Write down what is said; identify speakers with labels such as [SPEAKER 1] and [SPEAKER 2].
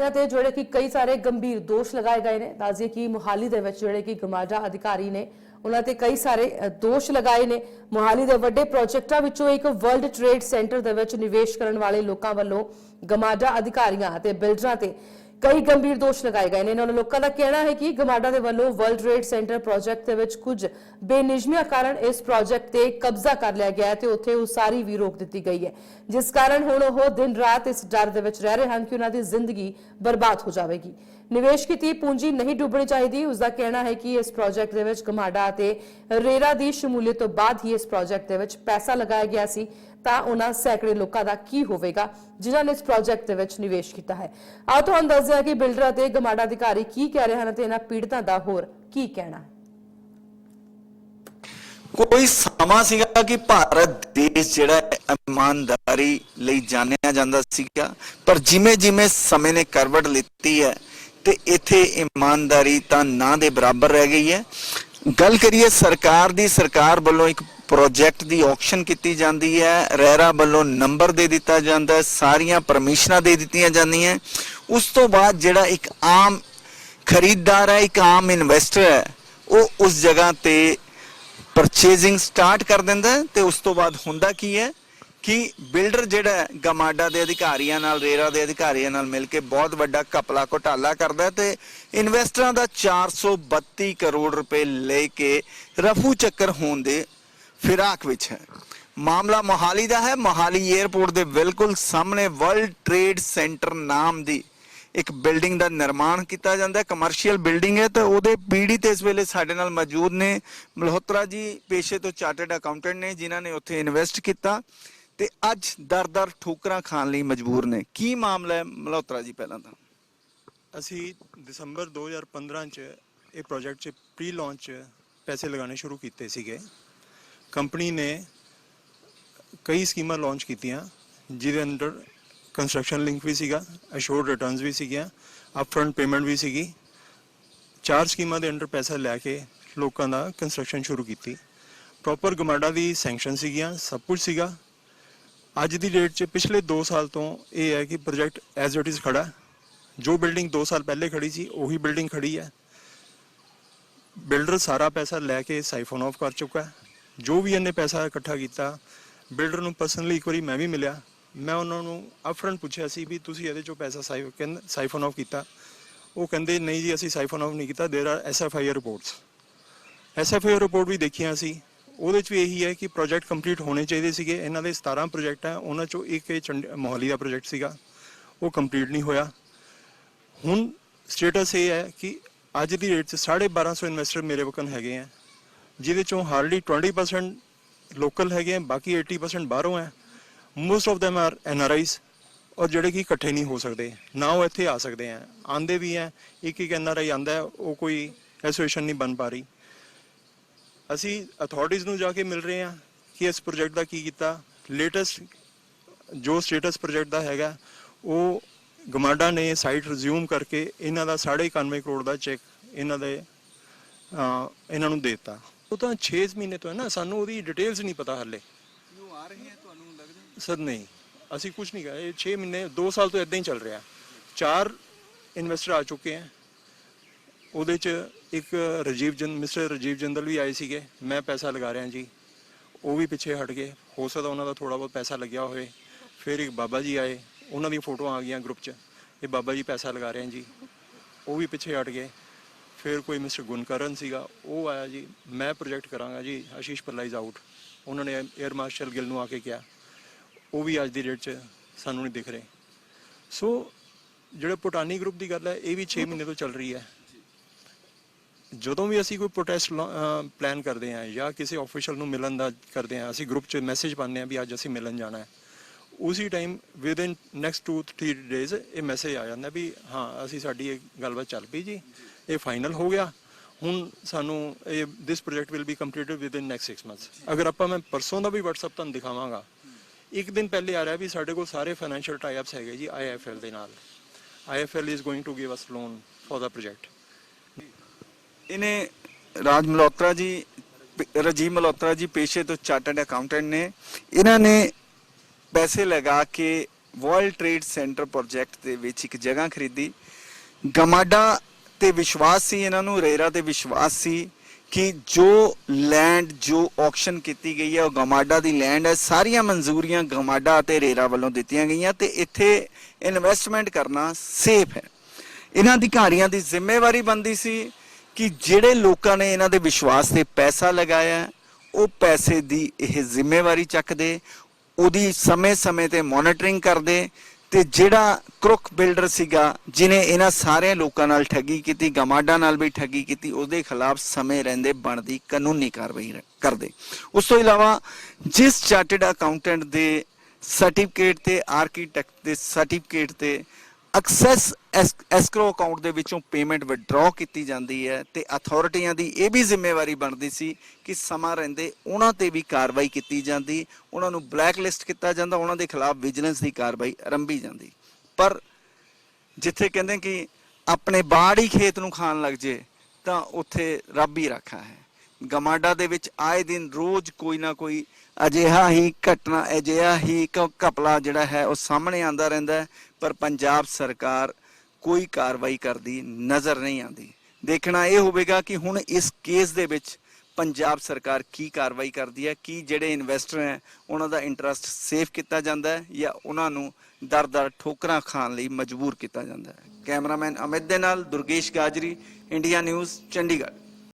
[SPEAKER 1] ਅਧਿਕਾਰੀਆਂ ਤੇ ਜਿਹੜੇ ਕਿ ਕਈ ਸਾਰੇ ਗੰਭੀਰ ਦੋਸ਼ ਲਗਾਏ ਗਏ ਨੇ। ਦੱਸਦੀਏ ਕਿ ਮੁਹਾਲੀ ਦੇ ਵਿੱਚ ਜਿਹੜੇ ਕਿ ਗਮਾਡਾ ਅਧਿਕਾਰੀ ਨੇ, ਉਹਨਾਂ ਤੇ ਕਈ ਸਾਰੇ ਦੋਸ਼ ਲਗਾਏ ਨੇ। ਮੁਹਾਲੀ ਦੇ ਵੱਡੇ ਪ੍ਰੋਜੈਕਟਾਂ ਵਿੱਚੋਂ ਇੱਕ ਵਰਲਡ ਟ੍ਰੇਡ ਸੈਂਟਰ ਦੇ ਵਿੱਚ ਨਿਵੇਸ਼ ਕਰਨ ਵਾਲੇ ਲੋਕਾਂ ਵੱਲੋਂ ਗਮਾਡਾ ਅਧਿਕਾਰੀਆਂ ਅਤੇ ਬਿਲਡਰਾਂ ਤੇ ਕਈ ਗੰਭੀਰ ਦੋਸ਼ ਲਗਾਏ ਗਏ ਨੇ। ਇਹਨਾਂ ਲੋਕਾਂ ਦਾ ਕਹਿਣਾ ਹੈ ਕਿ ਗਮਾਡਾ ਦੇ ਵੱਲੋਂ ਵਰਲਡ ਟ੍ਰੇਡ ਸੈਂਟਰ ਪ੍ਰੋਜੈਕਟ ਦੇ ਵਿੱਚ ਕੁਝ ਬੇਨਿਯਮੀਆਂ ਕਾਰਨ ਇਸ ਪ੍ਰੋਜੈਕਟ ਤੇ ਕਬਜ਼ਾ ਕਰ ਲਿਆ ਗਿਆ ਤੇ ਉੱਥੇ ਉਸਾਰੀ ਵੀ ਰੋਕ ਦਿੱਤੀ ਗਈ ਹੈ। ਜਿਸ ਕਾਰਨ ਹੁਣ ਉਹ ਦਿਨ ਰਾਤ ਇਸ ਡਰ ਦੇ ਵਿੱਚ ਰਹਿ ਰਹੇ ਹਨ ਕਿ ਉਹਨਾਂ ਦੀ ਜ਼ਿੰਦਗੀ ਬਰਬਾਦ ਹੋ ਜਾਵੇਗੀ। ਨਿਵੇਸ਼ ਕੀਤੀ ਪੂੰਜੀ ਨਹੀਂ ਡੁੱਬਣੀ ਚਾਹੀਦੀ। ਉਸ ਦਾ ਕਹਿਣਾ ਹੈ ਕਿ ਇਸ ਪ੍ਰੋਜੈਕਟ ਦੇ ਵਿੱਚ ਗਮਾਡਾ ਅਤੇ ਰੇਰਾ ਦੀ ਸ਼ਮੂਲੀਅਤ ਤੋਂ ਬਾਅਦ ਹੀ ਇਸ ਪ੍ਰੋਜੈਕਟ ਦੇ ਵਿੱਚ ਪੈਸਾ ਲਗਾਇਆ ਗਿਆ ਸੀ। ਤਾਂ ਉਹਨਾਂ ਸੈਂਕੜੇ ਲੋਕਾਂ ਦਾ ਕੀ ਹੋਵੇਗਾ, ਜਿਨ੍ਹਾਂ ਨੇ ਇਸ ਪ੍ਰੋਜੈਕਟ ਦੇ ਵਿੱਚ ਨਿਵੇਸ਼ ਕੀਤਾ ਹੈ? ਆਓ ਤੁਹਾਨੂੰ ਦੱਸਦੇ ਹਾਂ ਕਿ ਬਿਲਡਰ ਅਤੇ ਗਮਾਡਾ ਅਧਿਕਾਰੀ ਕੀ ਕਹਿ ਰਹੇ ਹਨ ਤੇ ਇਹਨਾਂ ਪੀੜਤਾਂ ਦਾ ਹੋਰ ਕੀ ਕਹਿਣਾ ਹੈ?
[SPEAKER 2] ਕੋਈ ਸਮਾਂ ਸੀਗਾ ਕਿ ਭਾਰਤ ਦੇਸ਼ ਜਿਹੜਾ ਇਮਾਨਦਾਰੀ ਲਈ ਜਾਣਿਆ ਜਾਂਦਾ ਸੀਗਾ। ਪਰ ਜਿਵੇਂ ਜਿਵੇਂ ਸਮੇਂ ਨੇ ਕਰਵਟ ਲਿੱਤੀ ਹੈ ਤੇ ਇੱਥੇ ਇਮਾਨਦਾਰੀ ਤਾਂ ਨਾ ਦੇ ਬਰਾਬਰ ਰਹਿ ਗਈ ਹੈ। ਗੱਲ ਕਰੀਏ ਸਰਕਾਰ ਦੀ, ਸਰਕਾਰ ਵੱਲੋਂ ਇੱਕ ਪ੍ਰੋਜੈਕਟ ਦੀ ਆਕਸ਼ਨ ਕੀਤੀ ਜਾਂਦੀ ਹੈ। ਰੈਰਾ ਵੱਲੋਂ ਨੰਬਰ ਦੇ ਦਿੱਤਾ ਜਾਂਦਾ ਹੈ, ਸਾਰੀਆਂ ਪਰਮਿਸ਼ਨਾਂ ਦੇ ਦਿੱਤੀਆਂ ਜਾਂਦੀਆਂ ਉਸ ਤੋਂ ਬਾਅਦ ਜਿਹੜਾ ਇੱਕ ਆਮ ਖਰੀਦਦਾਰ ਹੈ, ਇੱਕ ਆਮ ਇਨਵੈਸਟਰ ਹੈ, ਉਹ ਉਸ ਜਗ੍ਹਾ ਤੇ ਪਰਚੇਜ਼ਿੰਗ ਸਟਾਰਟ ਕਰ ਦਿੰਦਾ ਹੈ ਤੇ ਉਸ ਤੋਂ ਬਾਅਦ ਹੁੰਦਾ ਕੀ ਹੈ? ਕਿ ਬਿਲਡਰ ਜਿਹੜਾ ਗਮਾਡਾ ਦੇ ਅਧਿਕਾਰੀਆਂ ਨਾਲ, ਰੇਰਾ ਦੇ ਅਧਿਕਾਰੀਆਂ ਨਾਲ ਮਿਲ ਕੇ ਬਹੁਤ ਵੱਡਾ ਕਪਲਾ ਘੋਟਾਲਾ ਕਰਦਾ ਹੈ ਤੇ ਇਨਵੈਸਟਰਾਂ ਦਾ 432 ਕਰੋੜ ਰੁਪਏ ਲੈ ਕੇ ਰਫੂ ਚੱਕਰ ਹੋਣ ਦੇ ਫਿਰਾਕ ਵਿੱਚ ਹੈ। ਮਾਮਲਾ ਮੋਹਾਲੀ ਦਾ ਹੈ। ਮੋਹਾਲੀ 에ਅਰਪੋਰਟ ਦੇ ਬਿਲਕੁਲ ਸਾਹਮਣੇ ਵਰਲਡ ਟ੍ਰੇਡ ਸੈਂਟਰ ਨਾਮ ਦੀ ਇੱਕ ਬਿਲਡਿੰਗ ਦਾ ਨਿਰਮਾਣ ਕੀਤਾ ਜਾਂਦਾ ਕਮਰਸ਼ੀਅਲ ਬਿਲਡਿੰਗ ਹੈ ਤੇ ਉਹਦੇ ਪੀੜੀ ਤੇ ਇਸ ਵੇਲੇ ਸਾਡੇ ਨਾਲ ਮੌਜੂਦ ਨੇ। ਮਲਹੋਤਰਾ ਜੀ, ਪੇਸ਼ੇ ਤੋਂ ਚਾਰਟਰਡ ਅਕਾਊਂਟੈਂਟ ਨੇ, ਜਿਨ੍ਹਾਂ ਨੇ ਉੱਥੇ ਇਨਵੈਸਟ ਕੀਤਾ। ਤੇ ਅੱਜ ਦਰ-ਦਰ ਠੋਕਰਾਂ ਖਾਣ ਲਈ ਮਜਬੂਰ ਨੇ। ਕੀ ਮਾਮਲਾ ਹੈ ਮਲਹੋਤਰਾ ਜੀ ਪਹਿਲਾਂ ਤਾਂ?
[SPEAKER 3] ਅਸੀਂ ਦਸੰਬਰ 2015 ਚ ਇਹ ਪ੍ਰੋਜੈਕਟ ਚ ਪ੍ਰੀ ਲਾਂਚ ਪੈਸੇ ਲਗਾਉਣੇ ਸ਼ੁਰੂ ਕੀਤੇ ਸੀਗੇ। ਕੰਪਨੀ ਨੇ ਕਈ ਸਕੀਮਾਂ ਲਾਂਚ ਕੀਤੀਆਂ, ਜਿਹਦੇ ਅੰਡਰ ਕੰਸਟਰਕਸ਼ਨ ਲਿੰਕ ਵੀ ਸੀਗਾ ਅਸ਼ੋਰਡ ਰਿਟਰਨਸ ਵੀ ਸੀਗੀਆਂ ਅਪਫਰੰਟ ਪੇਮੈਂਟ ਵੀ ਸੀਗੀ। ਚਾਰ ਸਕੀਮਾਂ ਦੇ ਅੰਡਰ ਪੈਸਾ ਲੈ ਕੇ ਲੋਕਾਂ ਦਾ ਕੰਸਟਰਕਸ਼ਨ ਸ਼ੁਰੂ ਕੀਤੀ। ਪ੍ਰੋਪਰ ਗਮਾਡਾ ਦੀ ਸੈਂਕਸ਼ਨ ਸੀਗੀਆਂ, ਸਭ ਕੁਝ ਸੀਗਾ। ਅੱਜ ਦੀ ਡੇਟ 'ਚ ਪਿਛਲੇ 2 ਸਾਲ ਤੋਂ ਇਹ ਹੈ ਕਿ ਪ੍ਰੋਜੈਕਟ ਐਜ਼ ਇਟ ਇਜ਼ ਖੜਾ ਹੈ। ਜੋ ਬਿਲਡਿੰਗ 2 ਸਾਲ ਪਹਿਲੇ ਖੜੀ ਸੀ ਉਹੀ ਬਿਲਡਿੰਗ ਖੜੀ ਹੈ ਬਿਲਡਰ ਸਾਰਾ ਪੈਸਾ ਲੈ ਕੇ ਸਾਈਫਨ ਆਫ ਕਰ ਚੁੱਕਾ ਹੈ ਜੋ ਵੀ ਇਹਨੇ ਪੈਸਾ ਇਕੱਠਾ ਕੀਤਾ ਬਿਲਡਰ ਨੂੰ ਪਰਸਨਲੀ ਇੱਕ ਵਾਰੀ ਮੈਂ ਵੀ ਮਿਲਿਆ ਮੈਂ ਉਹਨਾਂ ਨੂੰ ਅਪਫਰੰਟ ਪੁੱਛਿਆ ਸੀ ਵੀ ਤੁਸੀਂ ਇਹਦੇ ਚੋਂ ਪੈਸਾ ਸਾਈਫਨ ਆਫ ਕੀਤਾ ਉਹ ਕਹਿੰਦੇ ਨਹੀਂ ਜੀ ਅਸੀਂ ਸਾਈਫਨ ਆਫ ਨਹੀਂ ਕੀਤਾ there are SFIR reports SFIR report ਵੀ ਦੇਖੀਆਂ ਸੀ ਉਹਦੇ 'ਚ ਵੀ ਇਹੀ ਹੈ ਕਿ ਪ੍ਰੋਜੈਕਟ ਕੰਪਲੀਟ ਹੋਣੇ ਚਾਹੀਦੇ ਸੀਗੇ। ਇਹਨਾਂ ਦੇ 17 ਪ੍ਰੋਜੈਕਟ ਹੈ ਉਹਨਾਂ 'ਚੋਂ ਇੱਕ ਇਹ ਚੰਡ- ਮੋਹਾਲੀ ਦਾ ਪ੍ਰੋਜੈਕਟ ਸੀਗਾ। ਉਹ ਕੰਪਲੀਟ ਨਹੀਂ ਹੋਇਆ। ਹੁਣ ਸਟੇਟਸ ਇਹ ਹੈ ਕਿ ਅੱਜ ਦੀ ਰੇਟ 'ਚ 1250 ਇਨਵੈਸਟਰ ਮੇਰੇ ਵਕਨ ਹੈਗੇ ਆ ਜਿਹਦੇ ਚੋਂ ਹਾਰਡਲੀ 20% ਲੋਕਲ ਹੈਗੇ ਆ ਬਾਕੀ 80% ਬਾਹਰੋਂ ਹੈ। Most of them are NRIs ਔਰ ਜਿਹੜੇ ਕਿ ਇਕੱਠੇ ਨਹੀਂ ਹੋ ਸਕਦੇ। ਨਾ ਉਹ ਇੱਥੇ ਆ ਸਕਦੇ ਆ ਆਂਦੇ ਵੀ ਆ ਇੱਕ ਇੱਕ ਐਨਆਰਆਈ ਆਂਦਾ ਹੈ, ਉਹ ਕੋਈ ਐਸੋਸੀਏਸ਼ਨ ਨਹੀਂ ਬਣ ਪਾ ਰਹੀ। ਅਸੀਂ ਅਥਾਰਟੀਜ਼ ਨੂੰ ਜਾ ਕੇ ਮਿਲ ਰਹੇ ਹਾਂ ਕਿ ਇਸ ਪ੍ਰੋਜੈਕਟ ਦਾ ਕੀ ਕੀਤਾ। ਲੇਟੈਸਟ ਜੋ ਸਟੇਟਸ ਪ੍ਰੋਜੈਕਟ ਦਾ ਹੈਗਾ ਉਹ ਗਮਾਡਾ ਨੇ ਸਾਈਟ ਰਿਜ਼ਿਊਮ ਕਰਕੇ ਇਹਨਾਂ ਦਾ 91 ਕਰੋੜ ਦਾ ਚੈੱਕ ਇਹਨਾਂ ਦੇ ਇਹਨਾਂ ਨੂੰ ਦੇ ਦਿੱਤਾ। ਉਹ ਤਾਂ 6 ਮਹੀਨੇ ਤੋਂ ਹੈ ਨਾ ਸਾਨੂੰ ਉਹਦੀ ਡਿਟੇਲਸ ਨਹੀਂ ਪਤਾ ਹੱਲੇ।
[SPEAKER 2] ਆ ਰਹੇ ਹੈ ਤੁਹਾਨੂੰ ਲੱਗਦਾ
[SPEAKER 3] ਸਰ ਨਹੀਂ। ਅਸੀਂ ਕੁਝ ਨਹੀਂ ਕਰਿਆ ਇਹ 6 ਮਹੀਨੇ 2 ਸਾਲ ਤੋਂ ਇਦਾਂ ਹੀ ਚੱਲ ਰਿਹਾ। ਚਾਰ ਇਨਵੈਸਟਰ ਆ ਚੁੱਕੇ ਹੈ। ਉਹਦੇ ਚ ਇੱਕ ਰਜੀਵ ਜਨ, ਮਿਸਟਰ ਰਜੀਵ ਜੰਦਲ ਵੀ ਆਏ ਸੀਗੇ। ਮੈਂ ਪੈਸਾ ਲਗਾ ਰਿਹਾ ਜੀ। ਉਹ ਵੀ ਪਿੱਛੇ ਹਟ ਗਏ। ਹੋ ਸਕਦਾ ਉਹਨਾਂ ਦਾ ਥੋੜਾ ਬਹੁਤ ਪੈਸਾ ਲੱਗਿਆ ਹੋਵੇ। ਫਿਰ ਇੱਕ ਬਾਬਾ ਜੀ ਆਏ। ਉਹਨਾਂ ਦੀਆਂ ਫੋਟੋਆਂ ਆ ਗਈਆਂ ਗਰੁੱਪ 'ਚ। ਇਹ ਬਾਬਾ ਜੀ ਪੈਸਾ ਲਗਾ ਰਹੇ ਹਨ ਜੀ। ਉਹ ਵੀ ਪਿੱਛੇ ਹਟ ਗਏ। ਫਿਰ ਕੋਈ ਮਿਸਟਰ ਗੁਣਕਰਨ ਸੀਗਾ। ਉਹ ਆਇਆ ਜੀ। ਮੈਂ ਪ੍ਰੋਜੈਕਟ ਕਰਾਂਗਾ ਜੀ। ਆਸ਼ੀਸ਼ ਪੱਲਾ ਇਜ਼ ਆਊਟ ਉਹਨਾਂ ਨੇ 에ਅਰ ਮਾਰਸ਼ਲ ਗਿੱਲ ਨੂੰ ਆ ਕੇ ਕਿਹਾ। ਉਹ ਵੀ ਅੱਜ ਦੀ ਡੇਟ 'ਚ ਸਾਨੂੰ ਨਹੀਂ ਦਿਖ ਰਹੇ। ਸੋ ਜਿਹੜੇ ਪੁਟਾਨੀ ਗਰੁੱਪ ਦੀ ਗੱਲ ਹੈ, ਇਹ ਵੀ 6 ਮਹੀਨੇ ਤੋਂ ਚੱਲ ਰਹੀ ਹੈ। ਜਦੋਂ ਵੀ ਅਸੀਂ ਕੋਈ ਪ੍ਰੋਟੈਸਟ ਪਲਾਨ ਕਰਦੇ ਹਾਂ ਜਾਂ ਕਿਸੇ ਆਫੀਸ਼ੀਅਲ ਨੂੰ ਮਿਲਣ ਦਾ ਕਰਦੇ ਹਾਂ, ਅਸੀਂ ਗਰੁੱਪ 'ਚ ਮੈਸੇਜ ਪਾਉਂਦੇ ਹਾਂ ਵੀ ਅੱਜ ਅਸੀਂ ਮਿਲਣ ਜਾਣਾ ਹੈ। ਉਸੇ time within next 2 3 days ਇਹ ਮੈਸੇਜ ਆ ਜਾਂਦਾ ਵੀ ਹਾਂ, ਅਸੀਂ ਸਾਡੀ ਇਹ ਗੱਲਬਾਤ ਚੱਲ ਪਈ ਜੀ, ਇਹ ਫਾਈਨਲ ਹੋ ਗਿਆ। ਹੁਣ ਸਾਨੂੰ ਇਹ this project will be completed within next 6 months ਅਗਰ ਆਪਾਂ ਮੈਂ ਪਰਸੋਂ ਦਾ ਵੀ WhatsApp ਤੁਹਾਨੂੰ ਦਿਖਾਵਾਂਗਾ, ਇੱਕ ਦਿਨ ਪਹਿਲੇ ਆ ਰਿਹਾ ਵੀ ਸਾਡੇ ਕੋਲ ਸਾਰੇ ਫਾਈਨੈਂਸ਼ੀਅਲ ਟਾਈ ਅਪਸ ਹੈਗੇ ਜੀ IIFL ਦੇ ਨਾਲ। IIFL is going to give us loan for the project
[SPEAKER 2] ਇਹਨੇ ਰਾਜ ਮਲਹੋਤਰਾ ਜੀ ਪ- ਰਾਜੀਵ ਮਲਹੋਤਰਾ ਜੀ ਪੇਸ਼ੇ ਤੋਂ ਚਾਰਟਰਡ ਅਕਾਊਂਟੈਂਟ ਨੇ। ਇਹਨਾਂ ਨੇ ਪੈਸੇ ਲਗਾ ਕੇ ਵਰਲਡ ਟ੍ਰੇਡ ਸੈਂਟਰ ਪ੍ਰੋਜੈਕਟ ਦੇ ਵਿੱਚ ਇੱਕ ਜਗ੍ਹਾ ਖਰੀਦੀ। ਗਮਾਡਾ ਤੇ ਵਿਸ਼ਵਾਸ ਸੀ ਇਹਨਾਂ ਨੂੰ, ਰੇਰਾ ਤੇ ਵਿਸ਼ਵਾਸ ਸੀ ਕਿ ਜੋ ਲੈਂਡ ਜੋ ਆਕਸ਼ਨ ਕੀਤੀ ਗਈ ਹੈ, ਉਹ ਗਮਾਡਾ ਦੀ ਲੈਂਡ ਹੈ। ਸਾਰੀਆਂ ਮਨਜ਼ੂਰੀਆਂ ਗਮਾਡਾ ਅਤੇ ਰੇਰਾ ਵੱਲੋਂ ਦਿੱਤੀਆਂ ਗਈਆਂ ਤੇ ਇੱਥੇ ਇਨਵੈਸਟਮੈਂਟ ਕਰਨਾ ਸੇਫ ਹੈ। ਇਹਨਾਂ ਅਧਿਕਾਰੀਆਂ ਦੀ ਜ਼ਿੰਮੇਵਾਰੀ ਬੰਦੀ ਸੀ ਕਿ ਜਿਹੜੇ ਲੋਕਾਂ ਨੇ ਇਹਨਾਂ ਦੇ ਵਿਸ਼ਵਾਸ ਤੇ ਪੈਸਾ ਲਗਾਇਆ, ਉਹ ਪੈਸੇ ਦੀ ਇਹ ਜ਼ਿੰਮੇਵਾਰੀ ਚੱਕਦੇ, ਉਹਦੀ ਸਮੇਂ-ਸਮੇਂ ਤੇ ਮੋਨਿਟਰਿੰਗ ਕਰਦੇ ਤੇ ਜਿਹੜਾ ਕ੍ਰੁਕ ਬਿਲਡਰ ਸੀਗਾ ਜਿਨੇ ਇਹਨਾਂ ਸਾਰੇ ਲੋਕਾਂ ਨਾਲ ਠੱਗੀ ਕੀਤੀ, ਗਮਾਡਾ ਨਾਲ ਵੀ ਠੱਗੀ ਕੀਤੀ, ਉਹਦੇ ਖਿਲਾਫ ਸਮੇਂ ਰਹਿੰਦੇ ਬਣਦੀ ਕਾਨੂੰਨੀ ਕਾਰਵਾਈ ਕਰਦੇ। ਉਸ ਤੋਂ ਇਲਾਵਾ ਜਿਸ ਚਾਰਟਰਡ ਅਕਾਊਂਟੈਂਟ ਦੇ ਸਰਟੀਫਿਕੇਟ ਤੇ ਆਰਕੀਟੈਕਟ ਦੇ ਸਰਟੀਫਿਕੇਟ ਤੇ ਐਕਸੈਸ ਐਸਕਰੋ ਅਕਾਊਂਟ ਦੇ ਵਿੱਚੋਂ ਪੇਮੈਂਟ ਵਿਡਰਾਅ ਕੀਤੀ ਜਾਂਦੀ ਹੈ ਤੇ ਅਥਾਰਟੀਆਂ ਦੀ ਇਹ ਵੀ ਜ਼ਿੰਮੇਵਾਰੀ ਬਣਦੀ ਸੀ ਕਿ ਸਮਾਂ ਰਹਿੰਦੇ ਉਹਨਾਂ ਤੇ ਵੀ ਕਾਰਵਾਈ ਕੀਤੀ ਜਾਂਦੀ, ਉਹਨਾਂ ਨੂੰ ਬਲੈਕ ਲਿਸਟ ਕੀਤਾ ਜਾਂਦਾ, ਉਹਨਾਂ ਦੇ ਖਿਲਾਫ ਵਿਜੀਲੈਂਸ ਦੀ ਕਾਰਵਾਈ ਆਰੰਭੀ ਜਾਂਦੀ। ਪਰ ਜਿੱਥੇ ਕਹਿੰਦੇ ਕਿ ਆਪਣੇ ਬਾੜ ਹੀ ਖੇਤ ਨੂੰ ਖਾਣ ਲੱਗ ਜੇ, ਤਾਂ ਉੱਥੇ ਰੱਬ ਹੀ ਰਾਖਾ ਹੈ। ਗਮਾਡਾ ਦੇ ਵਿੱਚ ਆਏ ਦਿਨ ਰੋਜ਼ ਕੋਈ ਨਾ ਕੋਈ ਅਜਿਹਾ ਹੀ ਘਟਨਾ, ਅਜਿਹਾ ਹੀ ਕ- ਘਪਲਾ ਜਿਹੜਾ ਹੈ ਉਹ ਸਾਹਮਣੇ ਆਂਦਾ ਰਹਿੰਦਾ ਪਰ ਪੰਜਾਬ ਸਰਕਾਰ ਕੋਈ ਕਾਰਵਾਈ ਕਰਦੀ ਨਜ਼ਰ ਨਹੀਂ ਆਉਂਦੀ। ਦੇਖਣਾ ਇਹ ਹੋਵੇਗਾ ਕਿ ਹੁਣ ਇਸ ਕੇਸ ਦੇ ਵਿੱਚ ਪੰਜਾਬ ਸਰਕਾਰ ਕੀ ਕਾਰਵਾਈ ਕਰਦੀ ਹੈ, ਕੀ ਜਿਹੜੇ ਇਨਵੈਸਟਰ ਹੈ, ਉਹਨਾਂ ਦਾ ਇੰਟਰਸਟ ਸੇਫ ਕੀਤਾ ਜਾਂਦਾ ਹੈ ਜਾਂ ਉਹਨਾਂ ਨੂੰ ਦਰ-ਦਰ ਠੋਕਰਾਂ ਖਾਣ ਲਈ ਮਜਬੂਰ ਕੀਤਾ ਜਾਂਦਾ ਹੈ। ਕੈਮਰਾਮੈਨ ਅਮਿਤ ਦੇ ਨਾਲ ਦੁਰਗੇਸ਼ ਗਾਜਰੀ, ਇੰਡੀਆ ਨਿਊਜ਼, ਚੰਡੀਗੜ੍ਹ।